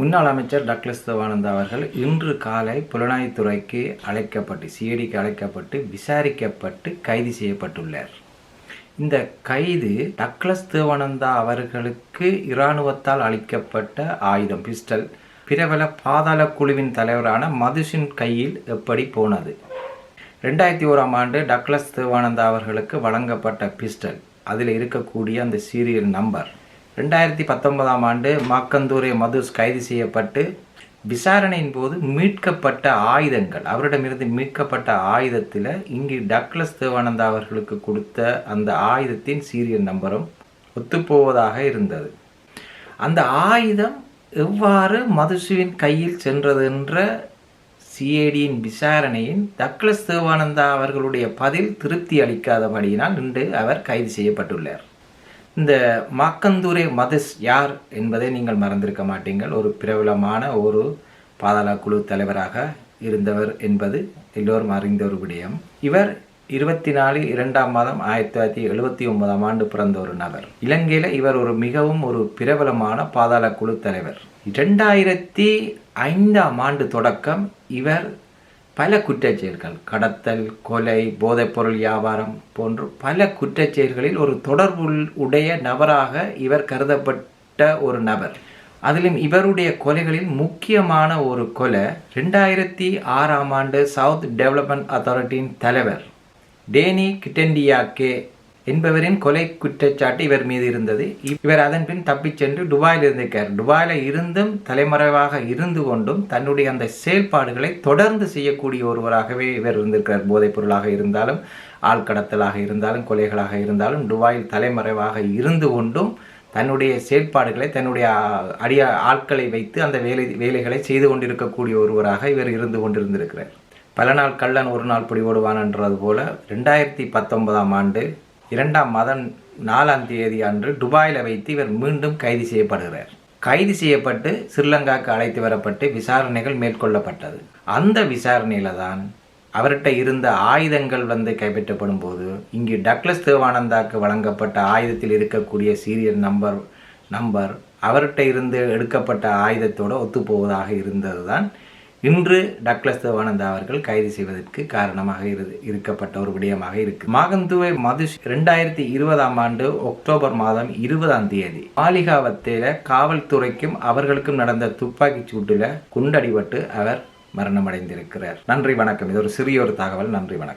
முன்னாள் அமைச்சர் டக்ளஸ் தேவானந்தா அவர்கள் இன்று காலை புலனாய்வுத்துறைக்கு அழைக்கப்பட்டு சிஐடிக்கு அழைக்கப்பட்டு விசாரிக்கப்பட்டு கைது செய்யப்பட்டுள்ளார். இந்த கைது டக்ளஸ் தேவானந்தா அவர்களுக்கு இராணுவத்தால் அளிக்கப்பட்ட ஆயுதம் பிஸ்டல். பிரபல பாதாள குழுவின் தலைவரான மதுஷின் கையில் எப்படி போனது? ரெண்டாயிரத்தி ஓராம் ஆண்டு டக்ளஸ் தேவானந்தா அவர்களுக்கு வழங்கப்பட்ட பிஸ்டல். அதில் இருக்கக்கூடிய அந்த சீரியல் நம்பர். ரெண்டாயிரத்தி பத்தொன்பதாம் ஆண்டு மாக்கந்தூரை மதுஸ் கைது செய்யப்பட்டு விசாரணையின் போது மீட்கப்பட்ட ஆயுதங்கள் அவரிடமிருந்து மீட்கப்பட்ட ஆயுதத்தில் இங்கு டக்ளஸ் தேவானந்தா அவர்களுக்கு கொடுத்த அந்த ஆயுதத்தின் சீரியல் நம்பரும் ஒத்துப்போவதாக இருந்தது. அந்த ஆயுதம் எவ்வாறு மதுசுவின் கையில் சென்றது என்ற சிஏடியின் விசாரணையின் டக்ளஸ் தேவானந்தா அவர்களுடைய பதில் திருப்தி அளிக்காதபடியினால் இன்று அவர் கைது செய்யப்பட்டுள்ளார். இந்த மாக்கந்தூரே மதஸ் யார் என்பதை நீங்கள் மறந்திருக்க மாட்டீங்கள். ஒரு பிரபலமான ஒரு பாதாள குழு தலைவராக இருந்தவர் என்பது எல்லோரும் அறிந்த ஒரு விடயம். இவர் இருபத்தி நாலு இரண்டாம் மாதம் ஆயிரத்தி தொள்ளாயிரத்தி எழுபத்தி ஒன்பதாம் ஆண்டு பிறந்த ஒரு நபர். இலங்கையில் இவர் ஒரு மிகவும் ஒரு பிரபலமான பாதாள குழு தலைவர். இரண்டாயிரத்தி ஐந்தாம் ஆண்டு தொடக்கம் இவர் பல குற்றச்செயல்கள் கடத்தல் கொலை போதைப்பொருள் வியாபாரம் போன்று பல குற்றச்செயல்களில் ஒரு தொடர்பு உடைய நபராக இவர் கருதப்பட்ட ஒரு நபர். அதிலும் இவருடைய கொலைகளில் முக்கியமான ஒரு கொலை ரெண்டாயிரத்தி ஆறாம் ஆண்டு சவுத் டெவலப்மெண்ட் அத்தாரிட்டியின் தலைவர் டேனி கிட்டண்டியாக்கே என்பவரின் கொலை குற்றச்சாட்டு இவர் மீது இருந்தது. இவர் அதன் பின் தப்பிச் சென்று துபாயில் இருந்திருக்கார் துபாயில் இருந்தும் தலைமறைவாக இருந்து கொண்டும் தன்னுடைய அந்த செயல்பாடுகளை தொடர்ந்து செய்யக்கூடிய ஒருவராகவே இவர் இருந்திருக்கிறார். போதைப் பொருளாக இருந்தாலும் ஆழ்கடத்தலாக இருந்தாலும் கொலைகளாக இருந்தாலும் துபாயில் தலைமறைவாக இருந்து கொண்டும் தன்னுடைய செயல்பாடுகளை தன்னுடைய அடிய ஆட்களை வைத்து அந்த வேலை வேலைகளை செய்து கொண்டிருக்கக்கூடிய ஒருவராக இவர் இருந்து கொண்டிருந்திருக்கிறார். பல நாள் கள்ளன் ஒரு நாள் பிடிபடுவான் என்றது போல ரெண்டாயிரத்தி பத்தொன்பதாம் ஆண்டு இரண்டாம் மாதம் நாலாம் தேதி அன்று துபாயில் வைத்து இவர் மீண்டும் கைது செய்யப்படுகிறார். கைது செய்யப்பட்டு ஸ்ரீலங்காவுக்கு அழைத்து வரப்பட்டு விசாரணைகள் மேற்கொள்ளப்பட்டது. அந்த விசாரணையில தான் அவர்கிட்ட இருந்த ஆயுதங்கள் வந்து கைப்பற்றப்படும் போது இங்கு டக்ளஸ் தேவானந்தாக்கு வழங்கப்பட்ட ஆயுதத்தில் இருக்கக்கூடிய சீரியல் நம்பர் நம்பர் அவர்கிட்ட இருந்து எடுக்கப்பட்ட ஆயுதத்தோடு ஒத்துப்போவதாக இருந்தது தான் இன்று டக்ளஸ் தேவானந்தா அவர்கள் கைது செய்வதற்கு காரணமாக இரு இருக்கப்பட்ட ஒரு விடயமாக இருக்கு. மாகந்துவை மதுஷ் ரெண்டாயிரத்தி இருபதாம் ஆண்டு அக்டோபர் மாதம் இருபதாம் தேதி மாளிகாவத்தில காவல்துறைக்கும் அவர்களுக்கும் நடந்த துப்பாக்கி சூட்டில் குண்டடிபட்டு அவர் மரணமடைந்திருக்கிறார். நன்றி வணக்கம். இது ஒரு சிறிய ஒரு தகவல். நன்றி வணக்கம்.